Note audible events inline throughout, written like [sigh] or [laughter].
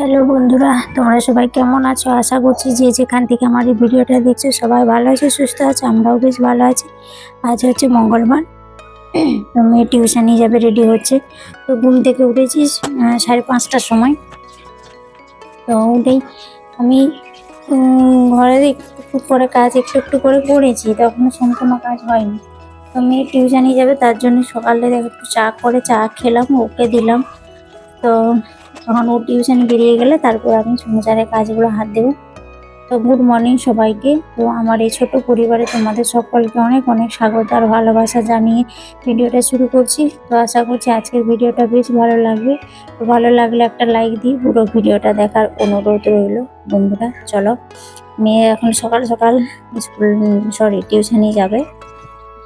Hello বন্ধুরা, তোমরা সবাই কেমন আছো? আশা করছি যে যেখান থেকে আমার এই ভিডিওটা দেখছ সবাই ভালো আছে, সুস্থ আছে, আমরাও বেশ ভালো আছি। আজ হচ্ছে মঙ্গলবার, তো মেয়ে টিউশনি যাবে রেডি হচ্ছে। তো ঘুম থেকে উঠেছি সাড়ে পাঁচটার সময়। তো উঠেই আমি ঘরে একটু করে কাজ, একটু একটু করে করেছি, তখনও সম্পূর্ণ কাজ হয়নি। তো মেয়ে টিউশনি যাবে, তার জন্য সকালে একটু চা করে, চা খেলাম, ওকে দিলাম। তো তখন ও টিউশন বেরিয়ে গেলে তারপর আমি সংসারের কাজগুলো হাত দেবো। তো গুড মর্নিং সবাইকে। তো আমার এই ছোট পরিবারে তোমাদের সকলকে অনেক অনেক স্বাগত আর ভালোবাসা জানিয়ে ভিডিওটা শুরু করছি। তো আশা করছি আজকের ভিডিওটা বেশ ভালো লাগবে। তো ভালো লাগলে একটা লাইক দিই পুরো ভিডিওটা দেখার অনুরোধ রইল। বন্ধুরা, চলো। মেয়ে এখন সকাল সকাল স্কুল সরি টিউশনই যাবে।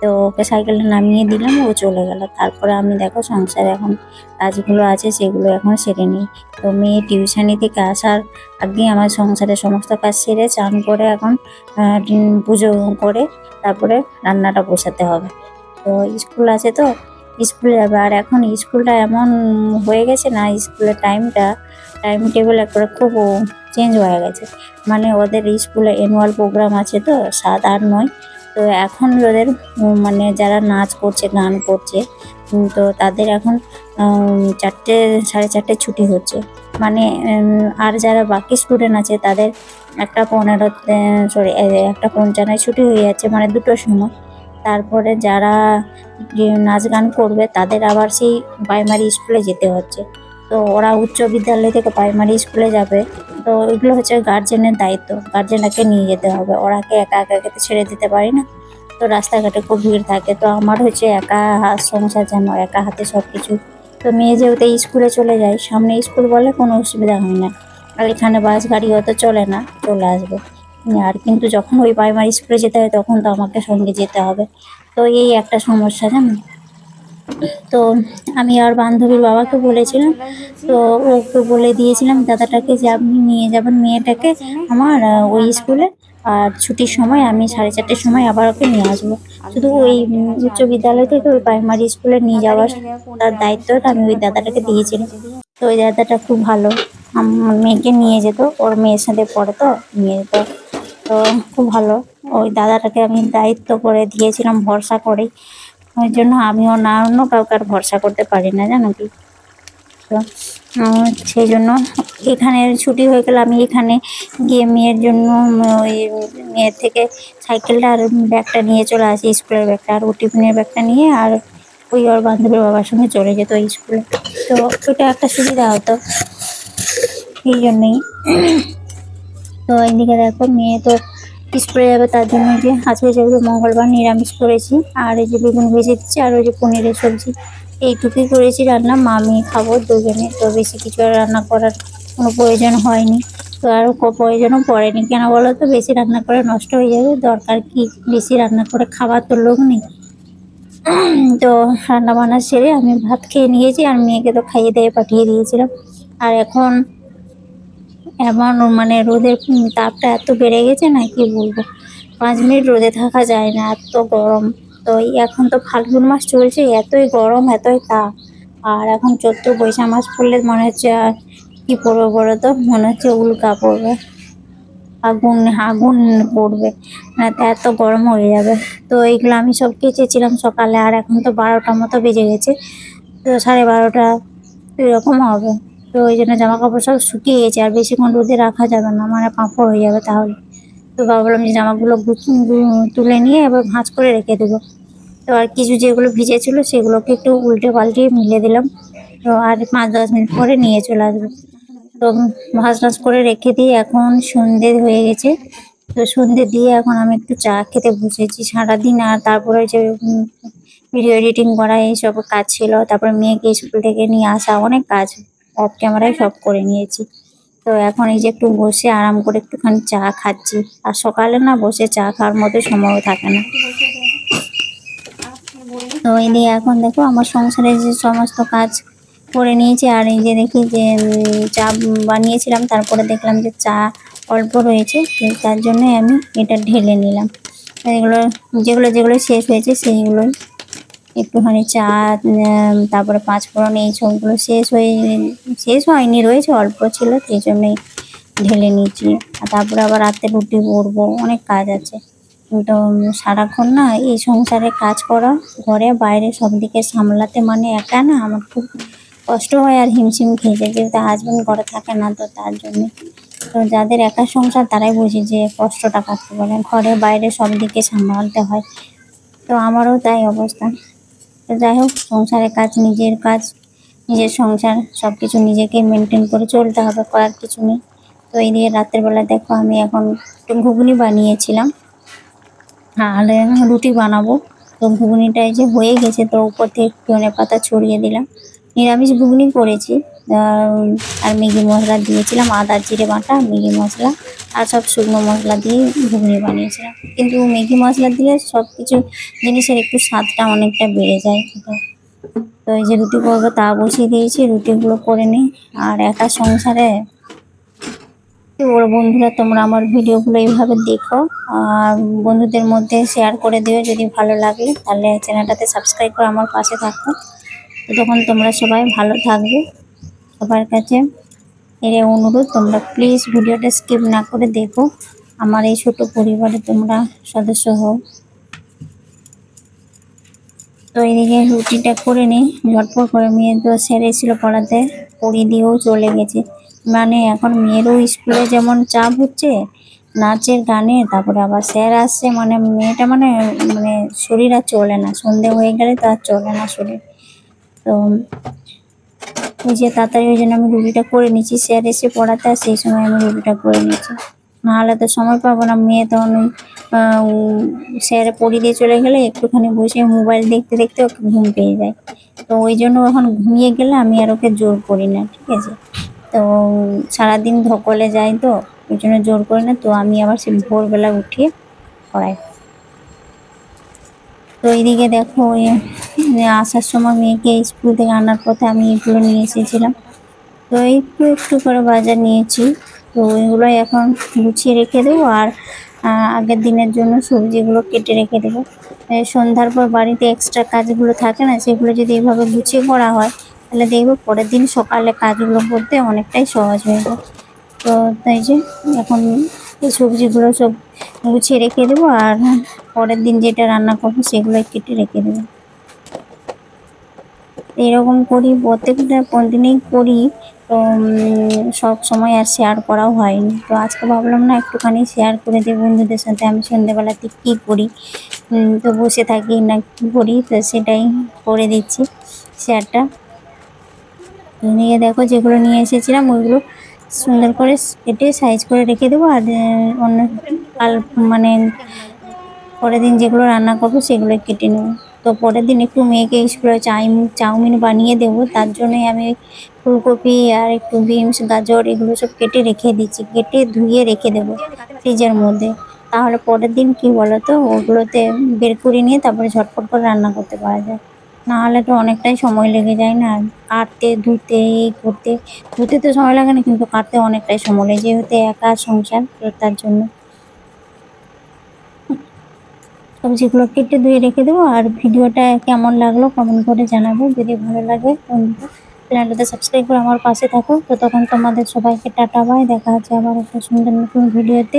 তো ওকে সাইকেলটা নামিয়ে দিলাম, ও চলে গেল। তারপরে আমি দেখো সংসারে এখন কাজগুলো আছে, সেগুলো এখন সেরে নিই। তো মেয়ে টিউশনি থেকে আসার আগে আমার সংসারের সমস্ত কাজ সেরে চান করে এখন পুজো করে তারপরে রান্নাটা বসাতে হবে। তো স্কুল আছে তো, স্কুলে যাবে। আর এখন স্কুলটা এমন হয়ে গেছে না, স্কুলের টাইমটা টাইম টেবিল একবারে খুব চেঞ্জ হয়ে গেছে। মানে ওদের স্কুলে অ্যানুয়াল প্রোগ্রাম আছে তো, সাত, আট, নয়। তো এখন ওদের মানে যারা নাচ করছে, গান করছে তো তাদের এখন চারটে, সাড়ে চারটে ছুটি হচ্ছে। মানে আর যারা বাকি স্টুডেন্ট আছে, তাদের একটা পনেরো সরি একটা পঞ্চান্নয় ছুটি হয়ে যাচ্ছে মানে দুটোর সময়। তারপরে যারা নাচ গান করবে, তাদের আবার সেই প্রাইমারি স্কুলে যেতে হচ্ছে। তো ওরা উচ্চ বিদ্যালয় থেকে প্রাইমারি স্কুলে যাবে। তো এগুলো হচ্ছে গার্জেনের দায়িত্ব। গার্জেনকে নিয়ে যেতে হবে। ওরাকে একা একা ছেড়ে দিতে পারি না। তো রাস্তাঘাটে খুব ভিড় থাকে। তো আমার হচ্ছে একা হাত সংসার যেন, একা হাতে সব কিছু তো মেয়ে যেহেতু স্কুলে চলে যায়, সামনে স্কুল বলে কোনো অসুবিধা হয় না। আর এখানে বাস গাড়ি অত চলে না, চলে আসবে। আর কিন্তু যখন ওই প্রাইমারি স্কুলে যেতে হয়, তখন তো আমাকে সঙ্গে যেতে হবে। তো এই একটা সমস্যা জানো? তো আমি আর বান্ধবীর বাবাকে বলেছিলাম, তো ওকে বলে দিয়েছিলাম, দাদাটাকে যে আপনি নিয়ে যাবেন মেয়েটাকে আমার ওই স্কুলে, আর ছুটির সময় আমি সাড়ে চারটের সময় আবার ওকে নিয়ে আসব। শুধু ওই উচ্চ বিদ্যালয় থেকে ওই প্রাইমারি স্কুলে নিয়ে যাওয়ার তার দায়িত্বটা আমি ওই দাদাটাকে দিয়েছিলাম। তো ওই দাদাটা খুব ভালো। আমার মেয়েকে নিয়ে যেত, ওর মেয়ের সাথে পড়ে তো নিয়ে যেত। তো খুব ভালো। ওই দাদাটাকে আমি দায়িত্ব করে দিয়েছিলাম, ভরসা করে ওই জন্য আমিও না, অন্য কাউকে আর ভরসা করতে পারি না, জানো কি? তো সেই জন্য এখানে ছুটি হয়ে গেলে আমি এখানে গিয়ে মেয়ের জন্য, ওই মেয়ের থেকে সাইকেলটা আর ব্যাগটা নিয়ে চলে আসি, স্কুলের ব্যাগটা আর ও টিফিনের ব্যাগটা নিয়ে আর ওই ওর বান্ধবীর বাবার সঙ্গে চলে যেত স্কুলে। তো ওটা একটা সুবিধা হতো, এই জন্যই। তো এইদিকে দেখো, মেয়ে তো স্কুলে যাবে তার জন্য যে আজকে যেহেতু মঙ্গলবার নিরামিষ করেছি আর এই যে বেগুন ভেজে দিচ্ছি আর ওই যে পনিরের সবজি, এইটুকুই করেছি রান্না। মা আমি খাব দুজনে, তো বেশি কিছু আর রান্না করার কোনো প্রয়োজন হয়নি। তো আর প্রয়োজনও পড়েনি। কেন বলো তো? বেশি রান্না করে নষ্ট হয়ে যাবে। দরকার কি বেশি রান্না করে খাবার তো লোক নেই। [clears throat] তো রান্না বান্না সেরে আমি ভাত খেয়ে নিয়েছি, আর মেয়েকে তো খাইয়ে দিয়ে পাঠিয়ে দিয়েছিলাম। আর এখন এমন মানে রোদের তাপটা এত বেড়ে গেছে না, কি বলব? পাঁচ মিনিট রোদে থাকা যায় না, এত গরম। তো এখন তো ফাল্গুন মাস চলছে, এতই গরম, এতই তাপ। আর এখন চৈত্র বৈশাখ মাস পড়লে মনে হচ্ছে কি পড়বে বলো তো? মনে হচ্ছে উল্কা পড়বে। আগুন আগুন পড়বে। না তো এত গরম হয়ে যাবে। তো এইগুলো আমি সব কেচেছিলাম সকালে, আর এখন তো বারোটার মতো বেজে গেছে। তো সাড়ে বারোটা এরকম হবে। তো ওই জন্য জামা কাপড় সব শুকিয়ে গেছে, আর বেশিক্ষণ রোদে রাখা যাবে না মানে পাঁপড় হয়ে যাবে তাহলে। তো ভাবলাম যে জামাগুলো তুলে নিয়ে এবার ভাঁজ করে রেখে দেবো। তো আর কিছু যেগুলো ভিজে ছিল সেগুলোকে একটু উল্টে পাল্টিয়ে মিলে দিলাম। তো আর পাঁচ দশ মিনিট পরে নিয়ে চলে আসব। তো ভাজ টাজ করে রেখে দিয়ে এখন সন্ধে হয়ে গেছে। তো সন্ধে দিয়ে এখন আমি একটু চা খেতে বসেছি। সারাদিন আর তারপরে যে ভিডিও এডিটিং করা, এইসব কাজ ছিল। তারপরে মেয়েকে স্কুল থেকে নিয়ে আসা অনেক কাজ। অফ ক্যামেরায় সব করে নিয়েছি। তো এখন এই যে একটু বসে আরাম করে একটুখানি চা খাচ্ছি। আর সকালে না বসে চা খাওয়ার মতো সময়ও থাকে না। তো এই দিয়ে এখন দেখো আমার সংসারে যে সমস্ত কাজ করে নিয়েছি, আর এই যে দেখি যে চা বানিয়েছিলাম, তারপরে দেখলাম যে চা অল্প রয়েছে তার জন্যই আমি এটা ঢেলে নিলাম। এগুলো যেগুলো যেগুলো শেষ হয়েছে সেইগুলোই একটুখানি চা তারপরে পাঁচ ফোড়ন এই সবগুলো শেষ হয়ে, শেষ হয়নি, রয়েছে, অল্প ছিল, সেই জন্যই ঢেলে নিয়েছি। আর তারপরে আবার রাতে রুটি করব, অনেক কাজ আছে। কিন্তু সারাক্ষণ না এই সংসারে কাজ করা, ঘরে বাইরে সব দিকে সামলাতে মানে একা না, আমার খুব কষ্ট হয় আর হিমশিম খেয়ে যেহেতু হাজবেন্ড ঘরে থাকে না, তো তার জন্য। তো যাদের একা সংসার, তারাই বুঝে যে কষ্টটা কাটতে পারে। ঘরে বাইরে সব দিকে সামলাতে হয়। তো আমারও তাই অবস্থা। যাই হোক সংসারের কাজ, নিজের কাজ, নিজের সংসার সব কিছু নিজেকে মেনটেন করে চলতে হবে, করার কিছু নেই। তো এই দিয়ে রাতের বেলা দেখো, আমি এখন একটু ঘুগনি বানিয়েছিলাম। আর রুটি বানাবো। তো ঘুগনিটা যে হয়ে গেছে, তো উপর থেকে ধনে পাতা ছড়িয়ে দিলাম। নিরামিষ ঘুগনি করেছি। আর ম্যাগি মশলা দিয়েছিলাম, আদা, জিরে বাটা, ম্যাগি মশলা। আর সব শুকনো মশলা দিয়ে ঘুগনি বানিয়েছিলাম। কিন্তু ম্যাগি মশলা দিলে সব কিছু জিনিসের একটু স্বাদটা অনেকটা বেড়ে যায় তো এই যে রুটি করব তা বসিয়ে দিয়েছি, রুটিগুলো করে নিই। আর একা সংসারে? ওর বন্ধুরা, তোমরা আমার ভিডিওগুলো এইভাবে দেখো। আর বন্ধুদের মধ্যে শেয়ার করে দিও যদি ভালো লাগে। তাহলে চ্যানেলটাতে সাবস্ক্রাইব করে আমার পাশে থাকো। তো তখন তোমরা সবাই ভালো থাকবে। সবার কাছে এর অনুরোধ, তোমরা প্লিজ ভিডিওটা স্কিপ না করে দেখো। আমার এই ছোট পরিবারে তোমরা সদস্য হও। তো এদিকে রুটিটা করে নিই ঝটপট করে মেয়ে তো সেরেছিল পড়াতে পড়িয়ে দিয়েও চলে গেছে। মানে এখন মেয়েরও স্কুলে যেমন চাপ হচ্ছে, নাচের গানে, তারপরে আবার স্যার আসছে মানে মেয়েটা মানে মানে শরীর আর চলে না। সন্ধে হয়ে গেলে তো আর চলে না শরীর। তো ওই যে তাড়াতাড়ি ওই জন্য আমি রুটিটা করে নিচ্ছি স্যার এসে পড়াতে আর সেই সময় আমি রুটিটা করে নিচ্ছি নাহলে তো সময় পাবো না, মেয়ে তখন ওই স্যার পড়ি দিয়ে চলে গেলে একটুখানি বসে মোবাইল দেখতে দেখতে ওকে ঘুম পেয়ে যায়। তো ওই জন্য এখন ঘুমিয়ে গেলে আমি আর ওকে জোর করি না, ঠিক আছে? তো সারাদিন ধকলে যায় তো, ওই জন্য জোর করি না। তো আমি আবার সে ভোরবেলা উঠিয়ে পড়াই। তো এইদিকে দেখো, ওই আসার সময় মেয়েকে স্কুল থেকে আনার পথে আমি এগুলো নিয়ে এসেছিলাম। তো একটু একটু করে বাজার নিয়েছি। তো ওইগুলো এখন গুছিয়ে রেখে দেবো আর আগের দিনের জন্য সবজিগুলো কেটে রেখে দেবো। সন্ধ্যার পর বাড়িতে এক্সট্রা কাজগুলো থাকে না, সেগুলো যদি এইভাবে গুছিয়ে করা হয়, তাহলে দেখব পরের দিন সকালে কাজগুলো করতে অনেকটাই সহজ হয়ে যায়। তো তাই যে এখন এই সবজিগুলো সব গুছিয়ে রেখে দেবো আর পরের দিন যেটা রান্না করব সেগুলো কেটে রেখে দেবো। এরকম করি, প্রত্যেকটা দিনেই করি, তো সব সময় আর শেয়ার করাও হয়নি। তো আজকে ভাবলাম না একটুখানি শেয়ার করে দিই বন্ধুদের সাথে, আমি সন্ধ্যেবেলাতে কী করি? তো বসে থাকি না কী করি? তো সেটাই করে দিচ্ছি শেয়ারটা নিয়ে দেখো যেগুলো নিয়ে এসেছিলাম, ওইগুলো সুন্দর করে কেটে সাইজ করে রেখে দেবো আর অন্য কাল মানে পরের দিন যেগুলো রান্না করব সেগুলো কেটে নেব। তো পরের দিন একটু মেয়েকে স্কুলে চাউমিন চাউমিন বানিয়ে দেবো, তার জন্যই আমি ফুলকপি আর একটু বিনস গাজর এগুলো সব কেটে রেখে দিচ্ছি কেটে ধুয়ে রেখে দেবো ফ্রিজের মধ্যে। তাহলে পরের দিন কি বলো তো ওগুলোতে বের করে নিয়ে তারপরে ঝটপট করে রান্না করতে পারা যায়। না হলে তো অনেকটাই সময় লেগে যায় না, কাটতে, ধুতে, এই করতে। ধুতে তো সময় লাগে না, কিন্তু কাটতে অনেকটাই সময় লাগে যেহেতু একা সংসার তার জন্য। সবজিগুলো কেটে ধুয়ে রেখে দেবো, আর ভিডিওটা কেমন লাগল কমেন্ট করে জানাব। যদি ভালো লাগে চ্যানেলটাতে সাবস্ক্রাইব করে আমার পাশে থাকো। তো তখন তোমাদের সবাইকে টাটা বাই দেখা হচ্ছে আবার একটা সুন্দর নতুন ভিডিওতে।